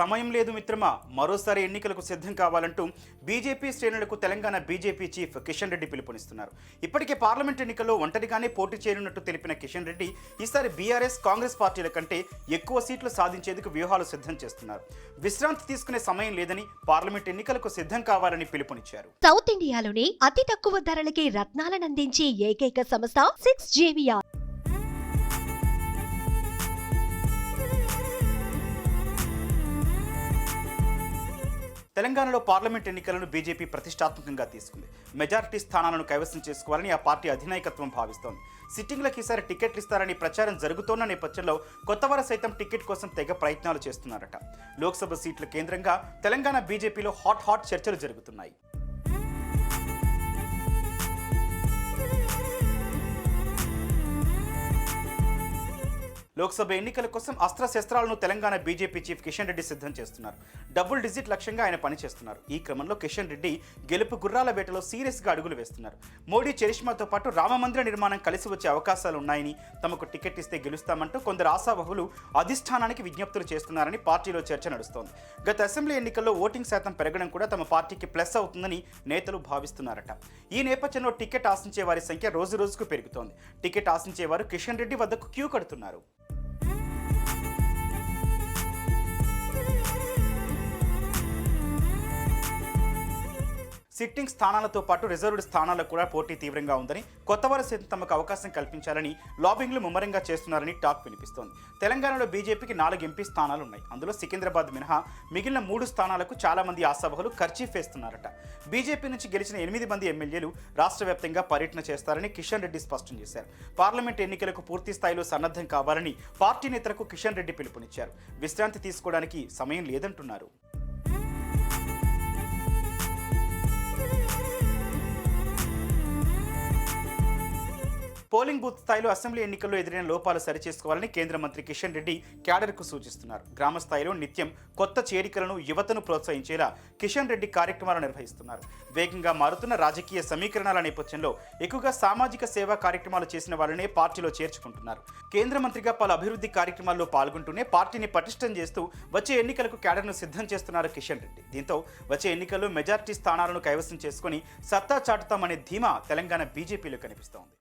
సమయం లేదు మిత్రమా మరోసారి ఎన్నికలకు సిద్ధం కావాలంటూ బీజేపీ శ్రేణులకు తెలంగాణ బీజేపీ చీఫ్ కిషన్ రెడ్డి పిలుపునిస్తున్నారు. ఇప్పటికే పార్లమెంట్ ఎన్నికల్లో ఒంటరిగానే పోటీ చేయనున్నట్టు తెలిపిన కిషన్ రెడ్డి ఈసారి బీఆర్ఎస్ కాంగ్రెస్ పార్టీల కంటే ఎక్కువ సీట్లు సాధించేందుకు వ్యూహాలు సిద్ధం చేస్తున్నారు. విశ్రాంతి తీసుకునే సమయం లేదని పార్లమెంట్ ఎన్నికలకు సిద్ధం కావాలని పిలుపునిచ్చారు. సౌత్ ఇండియాలోనే అతి తక్కువ ధరలకి రత్నాలను అందించే ఏకైక సంస్థ సిక్స్ జేవిఆర్. తెలంగాణలో పార్లమెంట్ ఎన్నికలను బీజేపీ ప్రతిష్టాత్మకంగా తీసుకుంది. మెజారిటీ స్థానాలను కైవసం చేసుకోవాలని ఆ పార్టీ అధినాయకత్వం భావిస్తోంది. సిట్టింగ్లకు ఈసారి టికెట్లు ఇస్తారని ప్రచారం జరుగుతోన్న నేపథ్యంలో కొత్తవారు సైతం టికెట్ కోసం తెగ ప్రయత్నాలు చేస్తున్నారట. లోక్సభ సీట్ల కేంద్రంగా తెలంగాణ బీజేపీలో హాట్ హాట్ చర్చలు జరుగుతున్నాయి. లోక్సభ ఎన్నికల కోసం అస్త్రశస్త్రాలను తెలంగాణ బీజేపీ చీఫ్ కిషన్ రెడ్డి సిద్ధం చేస్తున్నారు. డబుల్ డిజిట్ లక్ష్యంగా ఆయన పనిచేస్తున్నారు. ఈ క్రమంలో కిషన్ రెడ్డి గెలుపు గుర్రాల వేటలో సీరియస్గా అడుగులు వేస్తున్నారు. మోడీ చరిష్మాతో పాటు రామమందిర నిర్మాణం కలిసి వచ్చే అవకాశాలు ఉన్నాయని తమకు టికెట్ ఇస్తే గెలుస్తామంటూ కొందరు ఆశావహులు అధిష్టానానికి విజ్ఞప్తులు చేస్తున్నారని పార్టీలో చర్చ నడుస్తోంది. గత అసెంబ్లీ ఎన్నికల్లో ఓటింగ్ శాతం పెరగడం కూడా తమ పార్టీకి ప్లస్ అవుతుందని నేతలు భావిస్తున్నారట. ఈ నేపథ్యంలో టికెట్ ఆశించే వారి సంఖ్య రోజు రోజుకు పెరుగుతోంది. టికెట్ ఆశించేవారు కిషన్ రెడ్డి వద్దకు క్యూ కడుతున్నారు. సిట్టింగ్ స్థానాలతో పాటు రిజర్వ్డ్ స్థానాలకు కూడా పోటీ తీవ్రంగా ఉందని కొత్తవారు సైతం తమకు అవకాశం కల్పించాలని లాబింగ్లు ముమ్మరంగా చేస్తున్నారని టాక్ వినిపిస్తోంది. తెలంగాణలో బీజేపీకి నాలుగు ఎంపీ స్థానాలు ఉన్నాయి. అందులో సికింద్రాబాద్ మినహా మిగిలిన మూడు స్థానాలకు చాలామంది మంది ఖర్చీఫ్ వేస్తున్నారట. బీజేపీ నుంచి గెలిచిన ఎనిమిది మంది ఎమ్మెల్యేలు రాష్ట్ర వ్యాప్తంగా పర్యటన చేస్తారని కిషన్ రెడ్డి స్పష్టం చేశారు. పార్లమెంట్ ఎన్నికలకు పూర్తి స్థాయిలో సన్నద్ధం కావాలని పార్టీ నేతలకు కిషన్ రెడ్డి పిలుపునిచ్చారు. విశ్రాంతి తీసుకోవడానికి సమయం లేదంటున్నారు. పోలింగ్ బూత్ స్థాయిలో అసెంబ్లీ ఎన్నికల్లో ఎదురైన లోపాలు సరిచేసుకోవాలని కేంద్ర మంత్రి కిషన్ రెడ్డి క్యాడర్కు సూచిస్తున్నారు. గ్రామ స్థాయిలో నిత్యం కొత్త చేరికలను యువతను ప్రోత్సహించేలా కిషన్ రెడ్డి కార్యక్రమాలు నిర్వహిస్తున్నారు. వేగంగా మారుతున్న రాజకీయ సమీకరణాల నేపథ్యంలో ఎక్కువగా సామాజిక సేవా కార్యక్రమాలు చేసిన వాళ్ళనే పార్టీలో చేర్చుకుంటున్నారు. కేంద్ర మంత్రిగా పలు అభివృద్ధి కార్యక్రమాల్లో పాల్గొంటూనే పార్టీని పటిష్టం చేస్తూ వచ్చే ఎన్నికలకు క్యాడర్ను సిద్ధం చేస్తున్నారు కిషన్ రెడ్డి. దీంతో వచ్చే ఎన్నికల్లో మెజార్టీ స్థానాలను కైవసం చేసుకుని సత్తా చాటుతామనే ధీమా తెలంగాణ బీజేపీలో కనిపిస్తోంది.